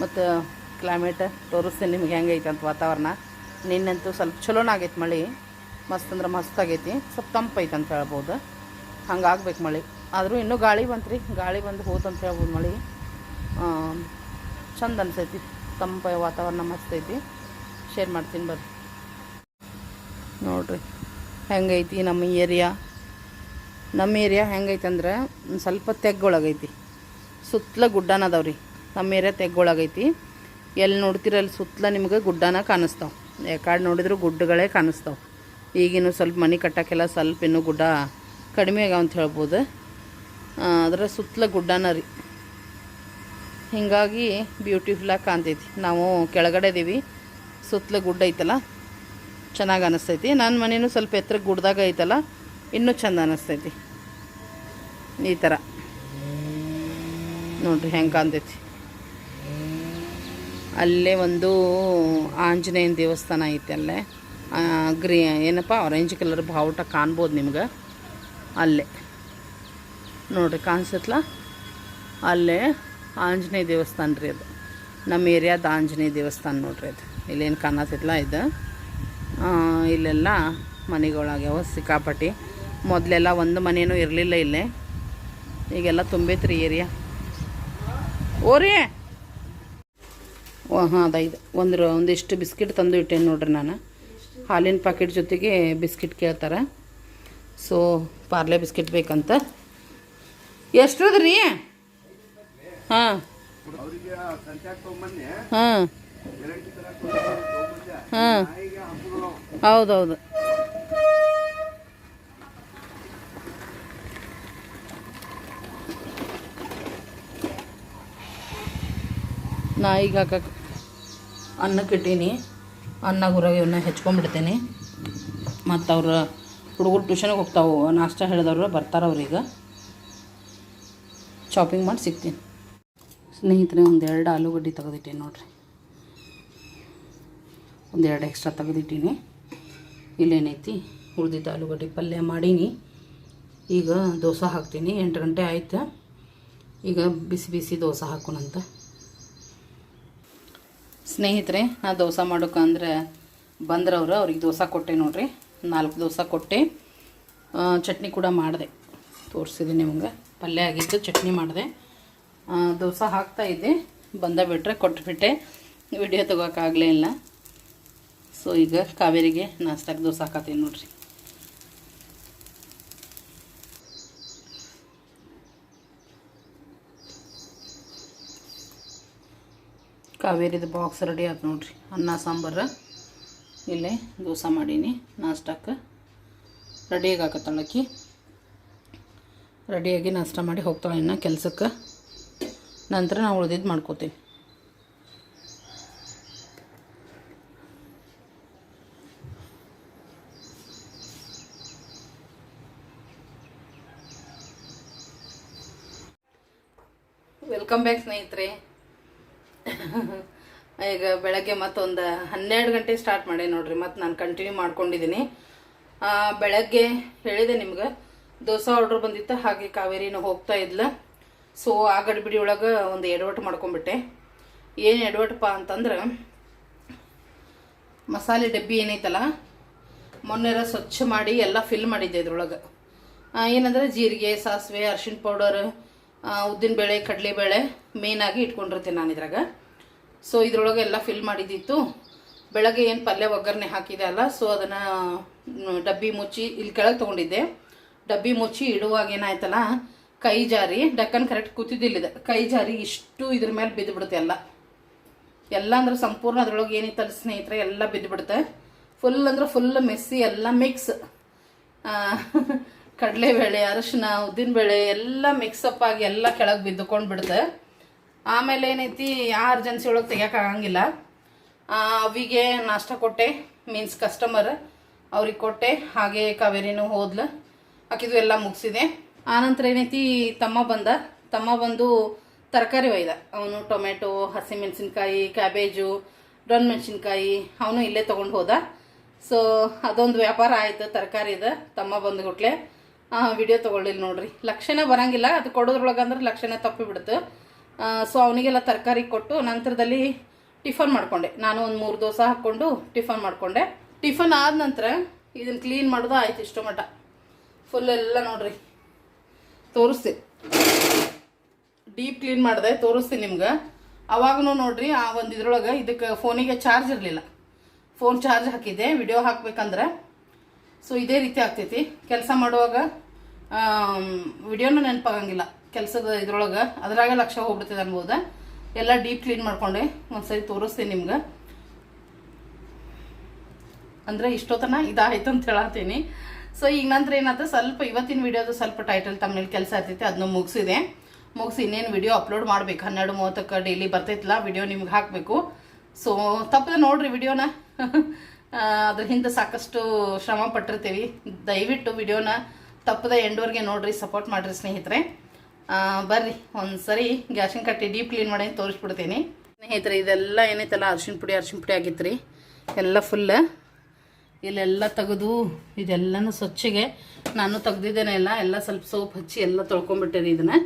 ಮತ್ತು ಕ್ಲೈಮೇಟ್ ತೋರಿಸ್ತೀನಿ ನಿಮ್ಗೆ ಹೆಂಗೈತೆ ಅಂತ ವಾತಾವರಣ. ನಿನ್ನಂತೂ ಸ್ವಲ್ಪ ಚಲೋನ ಆಗೈತೆ ಮಳೆ. ಮಸ್ತ್ ಅಂದ್ರೆ ಮಸ್ತ್ ಆಗೈತಿ. ಸ್ವಲ್ಪ ತಂಪೈತೆ ಅಂತ ಹೇಳ್ಬೋದು. ಹಂಗಾಗ್ಬೇಕು ಮಳೆ. ಆದರೂ ಇನ್ನೂ ಗಾಳಿ ಬಂತು ರೀ ಗಾಳಿ ಬಂದು ಹೋತಂತ ಹೇಳ್ಬೋದು ಮಳೆ. ಚಂದ ಅನಿಸೈತಿ. ತಂಪ ವಾತಾವರಣ ಮಸ್ತೈತಿ ಐತಿ. ಶೇರ್ ಮಾಡ್ತೀನಿ ಬರ್ರಿ. ನೋಡ್ರಿ. ಹೆಂಗೈತಿ ನಮ್ಮ ಏರಿಯಾ? ನಮ್ಮ ಏರಿಯಾ ಹೆಂಗೈತೆ ಅಂದ್ರೆ ಸ್ವಲ್ಪ ತೆಗ್ಗೊಳಗೈತಿ. ಸುತ್ತಲ ಗುಡ್ಡನ ಅದಾವ್ರಿ. ನಮ್ಮ ಏರಿಯಾ ತೆಗ್ಗೊಳಗೈತಿ. ಎಲ್ಲಿ ನೋಡ್ತೀರ ಅಲ್ಲಿ ಸುತ್ತಲ ನಿಮ್ಗೆ ಗುಡ್ಡನ ಕಾಣಿಸ್ತಾವೆ. ಯಾಕಾಡ್ ನೋಡಿದ್ರು ಗುಡ್ಡಗಳೇ ಕಾಣಿಸ್ತಾವೆ. ಈಗಿನ್ನು ಸ್ವಲ್ಪ ಮನೆ ಕಟ್ಟೋಕ್ಕೆಲ್ಲ ಸ್ವಲ್ಪ ಇನ್ನೂ ಗುಡ್ಡ ಕಡಿಮೆ ಆಗ್ಯಾವ ಅಂತ ಹೇಳ್ಬೋದು. ಅದರ ಸುತ್ತಲ ಗುಡ್ಡನ ರೀ. ಹೀಗಾಗಿ ಬ್ಯೂಟಿಫುಲ್ಲಾಗಿ ಕಾಣ್ತೈತಿ. ನಾವು ಕೆಳಗಡೆ ಇದ್ದೀವಿ ಸುತ್ತಲ ಗುಡ್ಡ ಐತಲ್ಲ, ಚೆನ್ನಾಗಿ ಅನಿಸ್ತೈತಿ. ನನ್ನ ಮನೇನು ಸ್ವಲ್ಪ ಎತ್ತರ ಗುಡ್ದಾಗ ಐತಲ್ಲ, ಇನ್ನೂ ಚೆಂದ ಅನಿಸ್ತೈತಿ. ಈ ಥರ ನೋಡ್ರಿ ಹೆಂಗೆ ಕಾಣ್ತೈತಿ. ಅಲ್ಲೇ ಒಂದು ಆಂಜನೇಯನ ದೇವಸ್ಥಾನ ಐತೆ ಅಲ್ಲೇ. ಗ್ರೀ, ಏನಪ್ಪ ಆರೆಂಜ್ ಕಲರ್ ಬಾವುಟ ಕಾಣ್ಬೋದು ನಿಮ್ಗೆ. ಅಲ್ಲೇ. ನೋಡ್ರಿ, ಕಾಣಿಸತ್ಲ? ಅಲ್ಲೇ ಆಂಜನೇಯ ದೇವಸ್ಥಾನ ರೀ ಅದು. ನಮ್ಮ ಏರಿಯಾದ ಆಂಜನೇಯ ದೇವಸ್ಥಾನ ನೋಡ್ರಿ ಅದು. ಇಲ್ಲೇನು ಕಾಣತ್ತಿಲ್ಲ ಇದು? ಇಲ್ಲೆಲ್ಲ ಮನೆಗಳಾಗ್ಯಾವ ಸಿಕ್ಕಾಪಟ್ಟಿ. ಮೊದಲೆಲ್ಲ ಒಂದು ಮನೇನೂ ಇರಲಿಲ್ಲ ಇಲ್ಲೇ. ಈಗೆಲ್ಲ ತುಂಬೈತ್ರಿ ಏರಿಯಾ. ಓರಿ ಹಾಂ ಅದೈದು ಒಂದು ಒಂದಿಷ್ಟು ಬಿಸ್ಕಿಟ್ ತಂದು ಇಟ್ಟೇನೆ ನೋಡ್ರಿ ನಾನು. ಹಾಲಿನ ಪ್ಯಾಕೆಟ್ ಜೊತೆಗೆ ಬಿಸ್ಕಿಟ್ ಕೇಳ್ತಾರೆ. ಸೊ ಪಾರ್ಲೆ ಬಿಸ್ಕಿಟ್ ಬೇಕಂತ. ಎಷ್ಟ್ರದ್ರಿ? ಹಾಂ. ಹಾಂ. ಹಾಂ. ಹೌದೌದು. ನಾಯಿಗೆ ಹಾಕಕ್ಕೆ ಅನ್ನಕ್ಕೆ ಇಟ್ಟೀನಿ ಅನ್ನ ಹೊರಗೆ ಇವನ್ನ ಹೆಚ್ಕೊಂಬಿಡ್ತೀನಿ ಮತ್ತು ಅವ್ರ ಹುಡುಗರು ಟ್ಯೂಷನ್ಗೆ ಹೋಗ್ತಾವೆ. ನಾಷ್ಟ ಹೇಳಿದವ್ರು ಬರ್ತಾರೆ ಅವ್ರೀಗ. ಶಾಪಿಂಗ್ ಮಾಡಿ ಸಿಗ್ತೀನಿ. ಸ್ನೇಹಿತರೆ, ಒಂದೆರಡು ಆಲೂಗಡ್ಡೆ ತೆಗೆದಿಟ್ಟೀನಿ ನೋಡಿರಿ. ಒಂದೆರಡು ಎಕ್ಸ್ಟ್ರಾ ತೆಗೆದಿಟ್ಟೀನಿ. ಇಲ್ಲೇನೈತಿ? ಉಳ್ದಿದ್ದ ಆಲೂಗಡ್ಡೆ ಪಲ್ಯ ಮಾಡೀನಿ. ಈಗ ದೋಸೆ ಹಾಕ್ತೀನಿ. ಎಂಟು ಗಂಟೆ ಆಯ್ತು. ಈಗ ಬಿಸಿ ಬಿಸಿ ದೋಸೆ ಹಾಕೋಣಂತ. ಸ್ನೇಹಿತರೆ, ನಾ ದೋಸೆ ಮಾಡೋಕೆ ಅಂದ್ರೆ ಬಂದ್ರವ್ರು, ಅವ್ರಿಗೆ ದೋಸೆ ಕೊಟ್ಟೆ ನೋಡ್ರಿ. ನಾಲ್ಕು ದೋಸೆ ಕೊಟ್ಟೆ. ಚಟ್ನಿ ಕೂಡ ಮಾಡಿದೆ. ತೋರಿಸಿದೆ ನಿಮ್ಗೆ. ಪಲ್ಯ ಆಗಿತ್ತು ಚಟ್ನಿ ಮಾಡಿದೆ. ದೋಸೆ ಹಾಕ್ತಾ ಇದ್ದೆ. ಬಂದ ಬಿಟ್ಟರೆ ಕೊಟ್ಬಿಟ್ಟೆ. ವಿಡಿಯೋ ತೊಗೋಕ್ಕಾಗಲೇ ಇಲ್ಲ. ಸೊ ಈಗ ಕಾವೇರಿಗೆ ನಾಷ್ಟಕ್ಕೆ ದೋಸೆ ಹಾಕತ್ತೀನಿ ನೋಡ್ರಿ. ಕಾವೇರಿದು ಬಾಕ್ಸ್ ರೆಡಿ ಆಯ್ತು ನೋಡ್ರಿ. ಅನ್ನ, ಸಾಂಬಾರು, ಇಲ್ಲೇ ದೋಸೆ ಮಾಡೀನಿ ನಾಷ್ಟಕ್ಕೆ ರೆಡಿಯಾಗಿ ಹಾಕತ್ತಳಕ್ಕಿ ರೆಡಿಯಾಗಿ ನಾಷ್ಟ ಮಾಡಿ ಹೋಗ್ತಾಳೆ ಇನ್ನು ಕೆಲಸಕ್ಕೆ ನಂತರ ನಾವು ಉಳಿದಿದ್ದು ಮಾಡ್ಕೋತೀವಿ. ವೆಲ್ಕಮ್ ಬ್ಯಾಕ್ ಸ್ನೇಹಿತರೆ. [LAUGHS] ಈಗ ಬೆಳಗ್ಗೆ ಮತ್ತೊಂದು ಹನ್ನೆರಡು ಗಂಟೆ ಸ್ಟಾರ್ಟ್ ಮಾಡಿ ನೋಡ್ರಿ, ಮತ್ತು ನಾನು ಕಂಟಿನ್ಯೂ ಮಾಡ್ಕೊಂಡಿದ್ದೀನಿ ಬೆಳಗ್ಗೆ ಹೇಳಿದೆ ನಿಮ್ಗೆ, ದೋಸೆ ಆರ್ಡ್ರ್ ಬಂದಿತ್ತು, ಹಾಗೆ ಕಾವೇರಿನೂ ಹೋಗ್ತಾ ಇದ್ಲ. ಸೊ ಆ ಗಡಿಬಿಡಿ ಒಳಗೆ ಒಂದು ಎಡವಟ್ಟು ಮಾಡ್ಕೊಂಬಿಟ್ಟೆ ಏನು ಎಡವಟ್ಟಪ್ಪ ಅಂತಂದ್ರೆ, ಮಸಾಲೆ ಡಬ್ಬಿ ಏನೈತಲ್ಲ ಮೊನ್ನೆರ ಸ್ವಚ್ಛ ಮಾಡಿ ಎಲ್ಲ ಫಿಲ್ ಮಾಡಿದ್ದೆ ಇದ್ರೊಳಗೆ. ಏನಂದ್ರೆ ಜೀರಿಗೆ, ಸಾಸಿವೆ, ಅರ್ಶಿಣ ಪೌಡರ್ ಉದ್ದಿನಬೇಳೆ ಕಡಲೆಬೇಳೆ ಮೇನಾಗಿ ಇಟ್ಕೊಂಡಿರ್ತೀನಿ ನಾನು ಇದ್ರಾಗ. ಸೊ ಇದ್ರೊಳಗೆ ಎಲ್ಲ ಫಿಲ್ ಮಾಡಿದ್ದಿತ್ತು ಬೆಳಗ್ಗೆ ಏನು ಪಲ್ಯ ಒಗ್ಗರಣೆ ಹಾಕಿದೆ ಅಲ್ಲ ಸೊ ಅದನ್ನು ಡಬ್ಬಿ ಮುಚ್ಚಿ ಇಲ್ಲಿ ಕೆಳಗೆ ತೊಗೊಂಡಿದ್ದೆ. ಡಬ್ಬಿ ಮುಚ್ಚಿ ಇಡುವಾಗ ಏನಾಯ್ತಲ್ಲ, ಕೈ ಜಾರಿ, ಡಕ್ಕನ್ ಕರೆಕ್ಟ್ ಕೂತಿದ್ದಿಲ್ಲ ಇದು ಕೈ ಜಾರಿ ಇಷ್ಟು ಇದ್ರ ಮೇಲೆ ಬಿದ್ದು ಬಿಡುತ್ತೆ ಎಲ್ಲ. ಎಲ್ಲ ಅಂದ್ರೆ ಸಂಪೂರ್ಣ ಅದ್ರೊಳಗೆ ಏನಿತ್ತಲ್ಲ ಸ್ನೇಹಿತರೆ, ಎಲ್ಲ ಬಿದ್ದುಬಿಡುತ್ತೆ. ಫುಲ್ ಅಂದ್ರೆ ಫುಲ್ ಮೆಸ್ಸಿ ಎಲ್ಲ ಮಿಕ್ಸ್ ಕಡಲೆಬೇಳೆ ಅರಿಶಿನ ಉದ್ದಿನಬೇಳೆ ಎಲ್ಲ ಮಿಕ್ಸಪ್ ಆಗಿ ಎಲ್ಲ ಕೆಳಗೆ ಬಿದ್ದುಕೊಂಡು ಬಿಡುತ್ತೆ. ಆಮೇಲೆ ಏನೈತಿ, ಆ ಅರ್ಜೆನ್ಸಿ ಒಳಗೆ ತೆಗಿಯೋಕ್ಕಾಗಂಗಿಲ್ಲ ಅವಿಗೆ ನಾಷ್ಟ ಕೊಟ್ಟೆ ಮೀನ್ಸ್ ಕಸ್ಟಮರ್ ಅವ್ರಿಗೆ ಕೊಟ್ಟೆ, ಹಾಗೆ ಕಾವೇರಿನೂ ಹೋದ್ಲು. ಆಕಿದು ಎಲ್ಲ ಮುಗಿಸಿದೆ. ಆನಂತರ ಏನೈತಿ, ತಮ್ಮ ಬಂದ. ತಮ್ಮ ಬಂದು ತರಕಾರಿ ಒಯ್ದ. ಅವನು ಟೊಮೆಟೊ ಹಸಿಮೆಣಸಿನ್ಕಾಯಿ ಕ್ಯಾಬೇಜು ಡೊನ್ ಮೆಣಸಿನ್ಕಾಯಿ, ಅವನು ಇಲ್ಲೇ ತೊಗೊಂಡು ಹೋದ. ಸೊ ಅದೊಂದು ವ್ಯಾಪಾರ ಆಯಿತು ತರಕಾರಿದ ತಮ್ಮ ಬಂದು ಗುಟ್ಲೆ ವಿಡಿಯೋ ತೊಗೊಳ್ಳಿಲ್ಲ ನೋಡ್ರಿ. ಲಕ್ಷಣ ಬರಂಗಿಲ್ಲ. ಅದು ಕೊಡೋದ್ರೊಳಗೆ ಅಂದ್ರೆ ಲಕ್ಷಣ ತಪ್ಪಿ ಬಿಡ್ತು ಸೊ ಅವನಿಗೆಲ್ಲ ತರಕಾರಿ ಕೊಟ್ಟು ನಂತರದಲ್ಲಿ ಟಿಫನ್ ಮಾಡಿಕೊಂಡೆ. ನಾನು ಒಂದು ಮೂರು ದೋಸೆ ಹಾಕ್ಕೊಂಡು ಟಿಫನ್ ಮಾಡಿಕೊಂಡೆ. ಟಿಫನ್ ಆದ ನಂತರ ಇದನ್ನು ಕ್ಲೀನ್ ಮಾಡೋದು ಆಯ್ತು ಇಷ್ಟು ಮಟ್ಟ ಫುಲ್ ಎಲ್ಲ ನೋಡ್ರಿ. ತೋರಿಸ್ತೀನಿ. ಡೀಪ್ ಕ್ಲೀನ್ ಮಾಡಿದೆ, ತೋರಿಸ್ತೀನಿ ನಿಮ್ಗೆ. ಅವಾಗೂ ನೋಡ್ರಿ, ಆ ಒಂದು ಇದ್ರೊಳಗೆ ಇದಕ್ಕೆ ಫೋನಿಗೆ ಚಾರ್ಜ್ ಇರಲಿಲ್ಲ. ಫೋನ್ ಚಾರ್ಜ್ ಹಾಕಿದ್ದೆ. ವಿಡಿಯೋ ಹಾಕ್ಬೇಕಂದ್ರೆ ಸೊ ಇದೇ ರೀತಿ ಆಗ್ತೈತಿ. ಕೆಲಸ ಮಾಡುವಾಗ ವಿಡಿಯೋನೂ ನೆನಪಾಗಂಗಿಲ್ಲ. ಕೆಲಸದ ಇದ್ರೊಳಗೆ ಅದ್ರಾಗ ಲಕ್ಷ ಹೋಗ್ಬಿಡ್ತದೆ ಅನ್ಬೋದ. ಎಲ್ಲ ಡೀಪ್ ಕ್ಲೀನ್ ಮಾಡ್ಕೊಂಡೆ. ಒಂದ್ಸರಿ ತೋರಿಸ್ತೀನಿ ನಿಮ್ಗೆ. ಅಂದ್ರೆ ಇಷ್ಟೊತ್ತನ ಇದಾಯ್ತು ಅಂತ ಹೇಳತ್ತೀನಿ ಸೊ ಈಗ ನಂತರ ಏನಾಯ್ತು ಸ್ವಲ್ಪ ಇವತ್ತಿನ ವಿಡಿಯೋದು ಸ್ವಲ್ಪ ಟೈಟಲ್ ತಮ್ಮಲ್ಲಿ ಕೆಲಸ ಇರ್ತೈತಿ ಅದನ್ನ ಮುಗಿಸಿದೆ. ಮುಗಿಸಿ ಇನ್ನೇನು ವಿಡಿಯೋ ಅಪ್ಲೋಡ್ ಮಾಡ್ಬೇಕು. ಹನ್ನೆರಡು ಮೂವತ್ತಕ್ಕೆ ಡೈಲಿ ಬರ್ತೈತಿಲ್ಲ ವಿಡಿಯೋ ನಿಮ್ಗೆ ಹಾಕಬೇಕು. ಸೊ ತಪ್ಪದೆ ನೋಡ್ರಿ ವಿಡಿಯೋನ. [LAUGHS] ಅದ್ರ ಹಿಂದೆ ಸಾಕಷ್ಟು ಶ್ರಮ ಪಟ್ಟಿರ್ತೀವಿ. ದಯವಿಟ್ಟು ವಿಡಿಯೋನ ತಪ್ಪದ ಎಂಡೋರ್ಗೆ ನೋಡ್ರಿ ಸಪೋರ್ಟ್ ಮಾಡಿರಿ ಸ್ನೇಹಿತರೆ. ಬರ್ರಿ, ಒಂದ್ಸರಿ ಗ್ಯಾಸಿನ ಕಟ್ಟಿ ಡೀಪ್ ಕ್ಲೀನ್ ಮಾಡಿ ತೋರಿಸ್ಬಿಡ್ತೀನಿ. ಸ್ನೇಹಿತರೆ, ಇದೆಲ್ಲ ಏನೈತಲ್ಲ, ಅರ್ಶಿನ ಪುಡಿ ಅರ್ಶಿನ ಪುಡಿ ಆಗಿತ್ತು ರೀ ಎಲ್ಲ ಫುಲ್ ಇಲ್ಲೆಲ್ಲ ತೆಗೆದು, ಇದೆಲ್ಲನೂ ಸ್ವಚ್ಛಗೆ ನಾನು ತೆಗ್ದಿದ್ದೇನೆ ಎಲ್ಲ. ಎಲ್ಲ ಸ್ವಲ್ಪ ಸೋಪ್ ಹಚ್ಚಿ ಎಲ್ಲ ತೊಳ್ಕೊಂಬಿಟ್ಟೆ ರೀ ಇದನ್ನು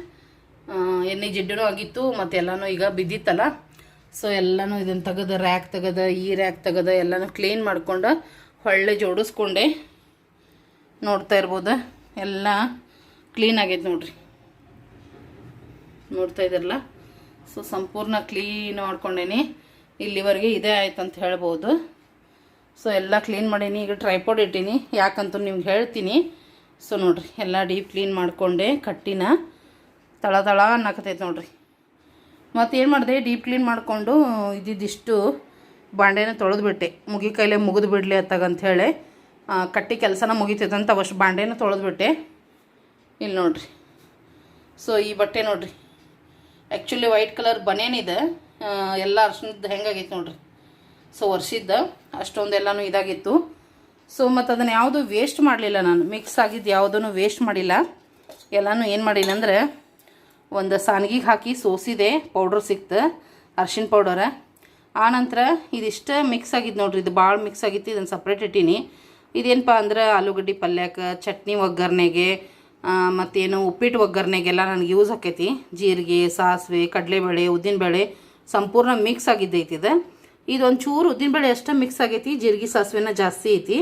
ಎಣ್ಣೆ ಜಿಡ್ಡೂ ಆಗಿತ್ತು ಮತ್ತೆ ಎಲ್ಲನೂ ಈಗ ಬಿದ್ದಿತ್ತಲ್ಲ. ಸೊ ಎಲ್ಲನೂ ಇದನ್ನು ತೆಗೆದು ರ್ಯಾಕ್ ತೆಗೆದ, ಈ ರ್ಯಾಕ್ ತೆಗೆದ, ಎಲ್ಲನೂ ಕ್ಲೀನ್ ಮಾಡ್ಕೊಂಡು ಹೊಳ್ಳೆ ಜೋಡಿಸ್ಕೊಂಡೆ. ನೋಡ್ತಾ ಇರ್ಬೋದು? ಎಲ್ಲ ಕ್ಲೀನ್ ಆಗೈತೆ ನೋಡ್ರಿ. ನೋಡ್ತಾ ಇದ್ರಲ್ಲ? ಸೊ ಸಂಪೂರ್ಣ ಕ್ಲೀನ್ ಮಾಡ್ಕೊಂಡೇನಿ. ಇಲ್ಲಿವರೆಗೆ ಇದೇ ಆಯ್ತು ಅಂತ ಹೇಳ್ಬೋದು. ಸೊ ಎಲ್ಲ ಕ್ಲೀನ್ ಮಾಡೀನಿ. ಈಗ ಟ್ರೈಪೋಡ್ ಇಟ್ಟೀನಿ. ಯಾಕಂತ ನಿಮ್ಗೆ ಹೇಳ್ತೀನಿ. ಸೊ ನೋಡ್ರಿ, ಎಲ್ಲ ಡೀಪ್ ಕ್ಲೀನ್ ಮಾಡಿಕೊಂಡೆ. ಕಟ್ಟಿನ ತಳ ತಳ ಅನ್ನಕತೈತೆ ನೋಡ್ರಿ. ಮತ್ತು ಏನು ಮಾಡಿದೆ? ಡೀಪ್ ಕ್ಲೀನ್ ಮಾಡಿಕೊಂಡು ಇದ್ದಿದ್ದಿಷ್ಟು ಬಾಂಡೆನ ತೊಳೆದ್ಬಿಟ್ಟೆ. ಮುಗಿ ಕೈಲೇ ಮುಗಿದು ಬಿಡಲಿ ಅತ್ತಾಗಂಥೇಳಿ ಕಟ್ಟಿ ಕೆಲಸನ ಮುಗಿತೈತಂತ ಅವಷ್ಟು ಬಾಂಡೆನ ತೊಳೆದ್ಬಿಟ್ಟೆ. ಇಲ್ಲಿ ನೋಡ್ರಿ. ಸೊ ಈ ಬಟ್ಟೆ ನೋಡ್ರಿ. ಆ್ಯಕ್ಚುಲಿ ವೈಟ್ ಕಲರ್ ಬನೇನಿದೆ ಎಲ್ಲ ಅರ್ಶಿನದ್ದು ಹೆಂಗಾಗೈತೆ ನೋಡ್ರಿ. ಸೊ ವರ್ಷಿದ್ದ ಅಷ್ಟೊಂದೆಲ್ಲನೂ ಇದಾಗಿತ್ತು. ಸೊ ಮತ್ತು ಅದನ್ನು ಯಾವುದೂ ವೇಸ್ಟ್ ಮಾಡಲಿಲ್ಲ ನಾನು. ಮಿಕ್ಸ್ ಆಗಿದ್ದು ಯಾವುದೂ ವೇಸ್ಟ್ ಮಾಡಿಲ್ಲ. ಎಲ್ಲನೂ ಏನು ಮಾಡಿಲ್ಲ ಅಂದರೆ ಒಂದು ಸಾನ್ಗಿಗೆ ಹಾಕಿ ಸೋಸಿದೆ ಪೌಡ್ರ್ ಸಿಕ್ತು ಅರ್ಶಿಣ ಪೌಡರ ಆನಂತರ ಇದಿಷ್ಟು ಮಿಕ್ಸ್ ಆಗಿದ್ದು ನೋಡ್ರಿ, ಇದು ಭಾಳ ಮಿಕ್ಸ್ ಆಗಿತ್ತು ಇದನ್ನು ಸಪ್ರೇಟ್ ಇಟ್ಟೀನಿ. ಇದೇನಪ್ಪ ಅಂದ್ರೆ ಆಲೂಗಡ್ಡೆ ಪಲ್ಯಕ್ಕೆ ಚಟ್ನಿ ಒಗ್ಗರಣೆಗೆ ಮತ್ತೇನು ಉಪ್ಪಿಟ್ಟು ಒಗ್ಗರಣೆಗೆಲ್ಲ ನನಗೆ ಯೂಸ್ ಆಕೈತಿ. ಜೀರಿಗೆ, ಸಾಸಿವೆ, ಕಡಲೆಬೇಳೆ, ಉದ್ದಿನಬೇಳೆ ಸಂಪೂರ್ಣ ಮಿಕ್ಸ್ ಆಗಿದ್ದೈತಿ ಇದು. ಇದೊಂದು ಚೂರು ಉದ್ದಿನಬೇಳೆ ಅಷ್ಟೇ ಮಿಕ್ಸ್ ಆಗೈತಿ, ಜೀರಿಗೆ, ಸಾಸಿವೆನ ಜಾಸ್ತಿ ಐತಿ.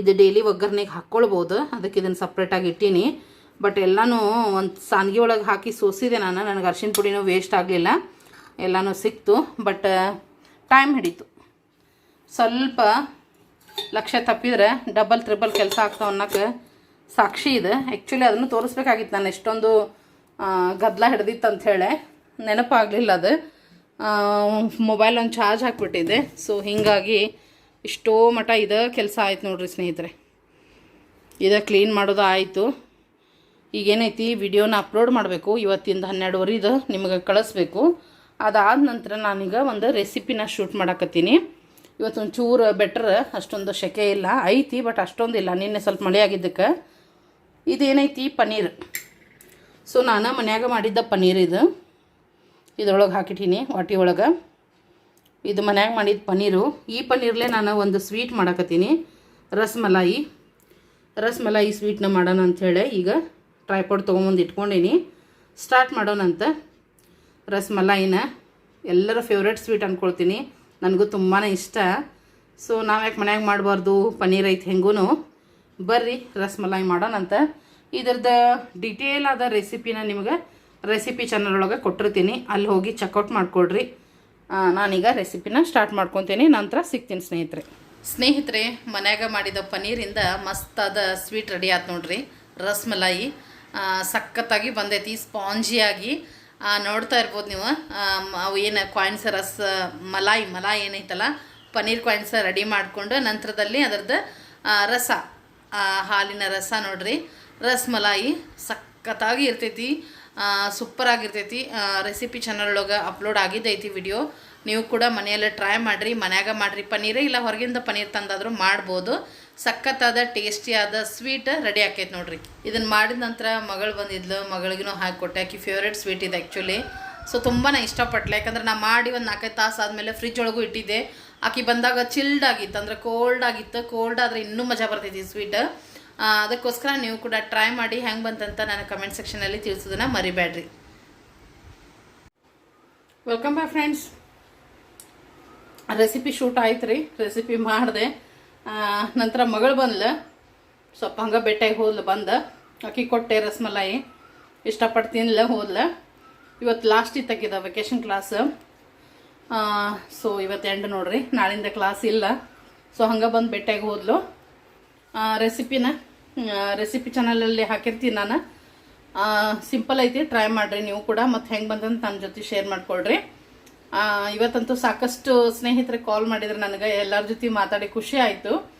ಇದು ಡೈಲಿ ಒಗ್ಗರಣೆಗೆ ಹಾಕ್ಕೊಳ್ಬೋದು ಅದಕ್ಕೆ ಇದನ್ನು ಸಪ್ರೇಟಾಗಿ ಇಟ್ಟೀನಿ. ಬಟ್ ಎಲ್ಲನೂ ಒಂದು ಸಾನ್ಗಿ ಒಳಗೆ ಹಾಕಿ ಸೋಸಿದೆ ನಾನು. ನನಗೆ ಅರ್ಶಿನ ಪುಡಿನೂ ವೇಸ್ಟ್ ಆಗಲಿಲ್ಲ. ಎಲ್ಲನೂ ಸಿಕ್ತು. ಬಟ್ ಟೈಮ್ ಹಿಡಿತು. ಸ್ವಲ್ಪ ಲಕ್ಷ ತಪ್ಪಿದ್ರೆ ಡಬಲ್ ತ್ರಿಬಲ್ ಕೆಲಸ ಆಗ್ತಾವ ಅನ್ನೋಕೆ ಸಾಕ್ಷಿ ಇದೆ. ಆ್ಯಕ್ಚುಲಿ ಅದನ್ನು ತೋರಿಸ್ಬೇಕಾಗಿತ್ತು ನಾನು. ಎಷ್ಟೊಂದು ಗದ್ದಲ ಹಿಡ್ದಿತ್ತು ಅಂಥೇಳಿ ನೆನಪಾಗಲಿಲ್ಲ ಅದು. ಮೊಬೈಲ್ ಒಂದು ಚಾರ್ಜ್ ಹಾಕ್ಬಿಟ್ಟಿದ್ದೆ ಸೊ ಹೀಗಾಗಿ ಇಷ್ಟೋ ಮಟ್ಟ ಇದು ಕೆಲಸ ಆಯ್ತು ನೋಡ್ರಿ ಸ್ನೇಹಿತರೆ. ಇದು ಕ್ಲೀನ್ ಮಾಡೋದು ಆಯಿತು. ಈಗೇನೈತಿ? ವಿಡಿಯೋನ ಅಪ್ಲೋಡ್ ಮಾಡಬೇಕು. ಇವತ್ತಿಂದ ಹನ್ನೆರಡುವರೆದು ನಿಮಗೆ ಕಳಿಸ್ಬೇಕು. ಅದಾದ ನಂತರ ನಾನೀಗ ಒಂದು ರೆಸಿಪಿನ ಶೂಟ್ ಮಾಡಕತ್ತೀನಿ. ಇವತ್ತೊಂದು ಚೂರು ಬೆಟ್ರ್ ಅಷ್ಟೊಂದು ಶೆಕೆ ಇಲ್ಲ. ಐತಿ ಬಟ್ ಅಷ್ಟೊಂದು ಇಲ್ಲ. ನಿನ್ನೆ ಸ್ವಲ್ಪ ಮಳೆ ಆಗಿದ್ದಕ್ಕೆ. ಇದೇನೈತಿ? ಪನ್ನೀರ್. ಸೊ ನಾನು ಮನ್ಯಾಗ ಮಾಡಿದ್ದ ಪನ್ನೀರ್ ಇದು. ಇದ್ರೊಳಗೆ ಹಾಕಿಟ್ಟೀನಿ ವಾಟಿ ಒಳಗೆ. ಇದು ಮನ್ಯಾಗ ಮಾಡಿದ ಪನ್ನೀರು. ಈ ಪನ್ನೀರ್ಲೆ ನಾನು ಒಂದು ಸ್ವೀಟ್ ಮಾಡಕತ್ತೀನಿ. ರಸ್ಮಲಾಯಿ. ರಸ್ಮಲಾಯಿ ಸ್ವೀಟ್ನ ಮಾಡೋಣ ಅಂಥೇಳಿ ಈಗ ಟ್ರೈಪಾಡ್ ತೊಗೊಂಬಂದು ಇಟ್ಕೊಂಡೀನಿ. ಸ್ಟಾರ್ಟ್ ಮಾಡೋಣಂತ. ರಸ್ಮಲಾಯಿನ ಎಲ್ಲರ ಫೇವ್ರೆಟ್ ಸ್ವೀಟ್ ಅಂದ್ಕೊಳ್ತೀನಿ ನನಗೂ ತುಂಬಾ ಇಷ್ಟ. ಸೊ ನಾವು ಯಾಕೆ ಮನ್ಯಾಗ ಮಾಡಬಾರ್ದು? ಪನ್ನೀರ್ ಐತೆ ಹೆಂಗೂ ಬರ್ರಿ, ರಸ್ಮಲಾಯಿ ಮಾಡೋಣಂತ. ಇದ್ರದ್ದು ಡಿಟೇಲ್ ಆದ ರೆಸಿಪಿನ ನಿಮಗೆ ರೆಸಿಪಿ ಚಾನಲ್ ಒಳಗೆ ಕೊಟ್ಟಿರ್ತೀನಿ. ಅಲ್ಲಿ ಹೋಗಿ ಚೆಕ್ಔಟ್ ಮಾಡಿಕೊಡ್ರಿ. ನಾನೀಗ ರೆಸಿಪಿನ ಸ್ಟಾರ್ಟ್ ಮಾಡ್ಕೊತೀನಿ. ನಂತರ ಸಿಗ್ತೀನಿ ಸ್ನೇಹಿತರೆ. ಸ್ನೇಹಿತರೆ, ಮನ್ಯಾಗ ಮಾಡಿದ ಪನ್ನೀರಿಂದ ಮಸ್ತಾದ ಸ್ವೀಟ್ ರೆಡಿ ಆಯ್ತು ನೋಡ್ರಿ. ರಸ್ಮಲಾಯಿ. ಸಖತ್ತಾಗಿ ಬಂದೈತಿ ಸ್ಪಾಂಜಿಯಾಗಿ ನೋಡ್ತಾ ಇರ್ಬೋದು ನೀವು. ಅವು ಏನು ಕಾಯಿನ್ಸ್ ರಸ, ಮಲಾಯಿ ಮಲಾಯಿ ಏನೈತಲ್ಲ ಪನ್ನೀರ್ ಕಾಯಿನ್ಸ ರೆಡಿ ಮಾಡಿಕೊಂಡು ನಂತರದಲ್ಲಿ ಅದರದ್ದು ರಸ. ಹಾಲಿನ ರಸ ನೋಡ್ರಿ. ರಸ್ಮಲಾಯಿ ಸಖತ್ತಾಗಿ ಇರ್ತೈತಿ. ಸೂಪರ್ ಆಗಿರ್ತೈತಿ. ರೆಸಿಪಿ ಚಾನಲ್ ಒಳಗೆ ಅಪ್ಲೋಡ್ ಆಗಿದ್ದೈತಿ ವಿಡಿಯೋ ನೀವು ಕೂಡ ಮನೆಯಲ್ಲೇ ಟ್ರೈ ಮಾಡಿರಿ, ಮನ್ಯಾಗ ಮಾಡಿರಿ. ಪನ್ನೀರೇ ಇಲ್ಲ, ಹೊರಗಿಂದ ಪನ್ನೀರ್ ತಂದಾದರೂ ಮಾಡ್ಬೋದು. ಸಖತ್ತಾದ, ಟೇಸ್ಟಿಯಾದ ಸ್ವೀಟ್ ರೆಡಿ ಆಕೈತೆ ನೋಡ್ರಿ. ಇದನ್ನು ಮಾಡಿದ ನಂತರ ಮಗಳು ಬಂದಿದ್ಲು, ಮಗಳಿಗೂ ಹಾಕಿಕೊಟ್ಟೆ ಆಕಿ ಫೇವ್ರೇಟ್ ಸ್ವೀಟ್ ಇದೆ ಆ್ಯಕ್ಚುಲಿ ಸೊ ತುಂಬಾ ಇಷ್ಟಪಟ್ಲೆ. ಯಾಕಂದ್ರೆ ನಾ ಮಾಡಿ ಒಂದು ನಾಲ್ಕೈದು ತಾಸು ಆದಮೇಲೆ ಫ್ರಿಜ್ ಒಳಗೂ ಇಟ್ಟಿದ್ದೆ. ಆಕಿ ಬಂದಾಗ ಚಿಲ್ಡ್ ಆಗಿತ್ತು. ಅಂದ್ರೆ ಕೋಲ್ಡ್ ಆಗಿತ್ತು. ಕೋಲ್ಡ್ ಆದರೆ ಇನ್ನೂ ಮಜಾ ಬರ್ತೈತಿ ಸ್ವೀಟ್ ಅದಕ್ಕೋಸ್ಕರ ನೀವು ಕೂಡ ಟ್ರೈ ಮಾಡಿ ಹೆಂಗೆ ಬಂತಂತ ನಾನು ಕಮೆಂಟ್ ಸೆಕ್ಷನಲ್ಲಿ ತಿಳಿಸೋದನ್ನ ಮರಿಬೇಡ್ರಿ. Welcome bye friends recipe shoot ಆಯ್ತು ರೀ ರೆಸಿಪಿ ಮಾಡಿದೆ. ನಂತರ ಮಗಳು ಬಂದ್ಲು. ಸ್ವಲ್ಪ ಹಂಗೆ ಬೆಟ್ಟಾಗಿ ಹೋದ್ಲು, ಬಂದು. ಅಕ್ಕಿ ಕೊಟ್ಟೆ ರಸ್ಮಲಾಯಿ. ಇಷ್ಟಪಟ್ಟು ತಿನ್ಲ, ಹೋದ್ಲ. ಇವತ್ತು ಲಾಸ್ಟ್ ಇತ್ತಕ್ಕಿದ ವೆಕೇಶನ್ ಕ್ಲಾಸ್ ಸೊ ಇವತ್ತು ಎಂಡ್ ನೋಡ್ರಿ. ನಾಳಿಂದ ಕ್ಲಾಸ್ ಇಲ್ಲ. ಸೊ ಹಂಗೆ ಬಂದು ಬೆಟ್ಟಾಗಿ ಹೋದ್ಲು. ರೆಸಿಪಿನ ರೆಸಿಪಿ ಚಾನಲಲ್ಲಿ ಹಾಕಿರ್ತೀನಿ ನಾನು. ಸಿಂಪಲ್ ಐತಿ ಟ್ರೈ ಮಾಡಿರಿ ನೀವು ಕೂಡ. ಮತ್ತು ಹೆಂಗೆ ಬಂದಂತ ನನ್ನ ಜೊತೆ ಶೇರ್ ಮಾಡ್ಕೊಳ್ರಿ ಇವತ್ತಂತೂ ಸಾಕಷ್ಟು ಸ್ನೇಹಿತರೆ ಕಾಲ್ ಮಾಡಿದ್ರು ನನಗೆ, ಎಲ್ಲರ ಜೊತೆ ಮಾತಾಡಿ ಖುಷಿ ಆಯಿತು.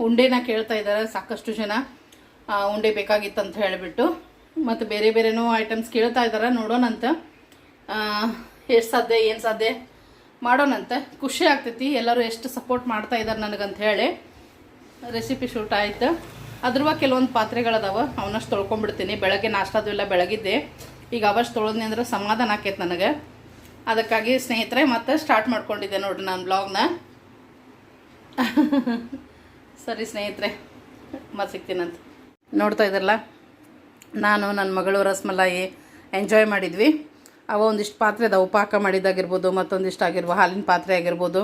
ಉಂಡೆನ ಕೇಳ್ತಾ ಇದ್ದಾರೆ ಸಾಕಷ್ಟು ಜನ. ಉಂಡೆ ಬೇಕಾಗಿತ್ತು ಅಂತ ಹೇಳಿಬಿಟ್ಟು. ಮತ್ತು ಬೇರೆ ಬೇರೆನೂ ಐಟಮ್ಸ್ ಕೇಳ್ತಾ ಇದ್ದಾರೆ, ನೋಡೋಣಂತ. ಎಷ್ಟು ಸಾಧ್ಯ, ಏನು ಸಾಧ್ಯ? ಮಾಡೋಣಂತೆ. ಖುಷಿ ಆಗ್ತೈತಿ. ಎಲ್ಲರೂ ಎಷ್ಟು ಸಪೋರ್ಟ್ ಮಾಡ್ತಾ ಇದ್ದಾರೆ ನನಗಂತ ಹೇಳಿ. ರೆಸಿಪಿ ಶೂಟ್ ಆಯಿತು. ಅದ್ರವ ಕೆಲವೊಂದು ಪಾತ್ರೆಗಳದಾವ ಅವನಷ್ಟು ತೊಳ್ಕೊಂಡ್ಬಿಡ್ತೀನಿ. ಬೆಳಗ್ಗೆ ನಾಷ್ಟಾದು ಎಲ್ಲ ಬೆಳಗಿದ್ದೆ. ಈಗ ಅವಷ್ಟು ತೊಳೆದ್ನಿ ಅಂದ್ರೆ ಸಮಾಧಾನ ಆಕೈತೆ ನನಗೆ. ಅದಕ್ಕಾಗಿ ಸ್ನೇಹಿತರೆ ಮತ್ತೆ ಸ್ಟಾರ್ಟ್ ಮಾಡ್ಕೊಂಡಿದ್ದೆ ನೋಡ್ರಿ ನಾನು ಬ್ಲಾಗ್ನ [LAUGHS] ಸರಿ ಸ್ನೇಹಿತರೆ ಮತ್ತೆ ಸಿಗ್ತೀನಂತ ನೋಡ್ತಾ ಇದ್ರಲ್ಲ ನಾನು ನನ್ನ ಮಗಳು ರಸ್ಮಲಾಯಿ ಎಂಜಾಯ್ ಮಾಡಿದ್ವಿ. ಅವ ಒಂದಿಷ್ಟು ಪಾತ್ರೆ ಅದಾವು ಪಾಕ ಮಾಡಿದ್ದಾಗಿರ್ಬೋದು ಮತ್ತೊಂದಿಷ್ಟು ಆಗಿರ್ಬೋದು ಹಾಲಿನ ಪಾತ್ರೆ ಆಗಿರ್ಬೋದು.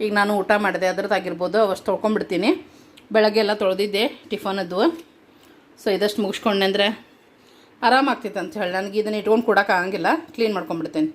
ಈಗ ನಾನು ಊಟ ಮಾಡಿದೆ ಅದ್ರದ್ದಾಗಿರ್ಬೋದು ಅವಷ್ಟು ತೊಳ್ಕೊಂಬಿಡ್ತೀನಿ. ಬೆಳಗ್ಗೆ ಎಲ್ಲ ತೊಳೆದಿದ್ದೆ ಟಿಫನದ್ದು. ಸೊ ಇದಷ್ಟು ಮುಗಿಸ್ಕೊಂಡೆ ಅಂದರೆ ಆರಾಮಾಗ್ತಿತ್ತು ಅಂತ ಹೇಳಿ. ನನಗೆ ಇದನ್ನು ಇಟ್ಕೊಂಡು ಕೊಡೋಕ್ಕಾಗಂಗಿಲ್ಲ ಕ್ಲೀನ್ ಮಾಡ್ಕೊಂಡ್ಬಿಡ್ತೇನೆ